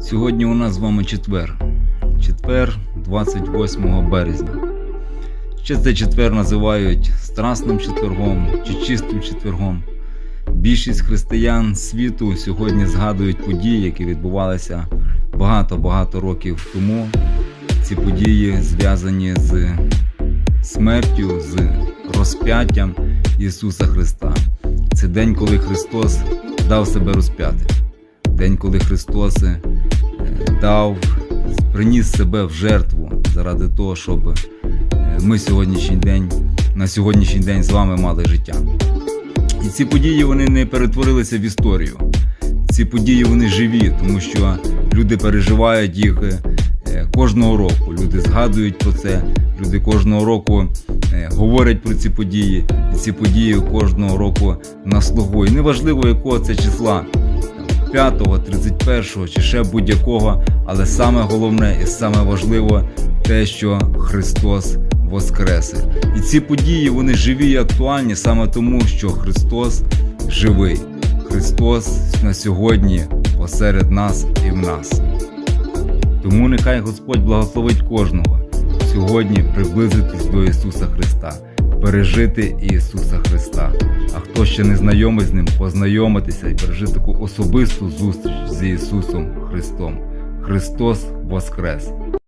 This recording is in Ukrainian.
Сьогодні у нас з вами четвер. Четвер 28 березня. Ще цей четвер називають страсним четвергом чи чистим четвергом. Більшість християн світу сьогодні згадують події, які відбувалися багато-багато років тому. Ці події зв'язані з смертю, з розп'яттям Ісуса Христа. Це день, коли Христос дав себе розп'яти. День, коли Христос дав, приніс себе в жертву заради того, щоб е, ми сьогоднішній день, на сьогоднішній день з вами мали життя. І ці події вони не перетворилися в історію. Ці події вони живі, тому що люди переживають їх е, кожного року. Люди згадують про це, люди кожного року е, говорять про ці події. І ці події кожного року на слугу. І неважливо, якого це числа. 5, 31 чи ще будь-якого, але саме головне і саме важливо те, що Христос воскресе. І ці події вони живі і актуальні саме тому, що Христос живий. Христос на сьогодні посеред нас і в нас. Тому нехай Господь благословить кожного сьогодні приблизитись до Ісуса Христа, пережити Ісуса Христа. А хто ще не знайомий з ним, познайомитися і пережити таку особисту зустріч з Ісусом Христом. Христос Воскрес!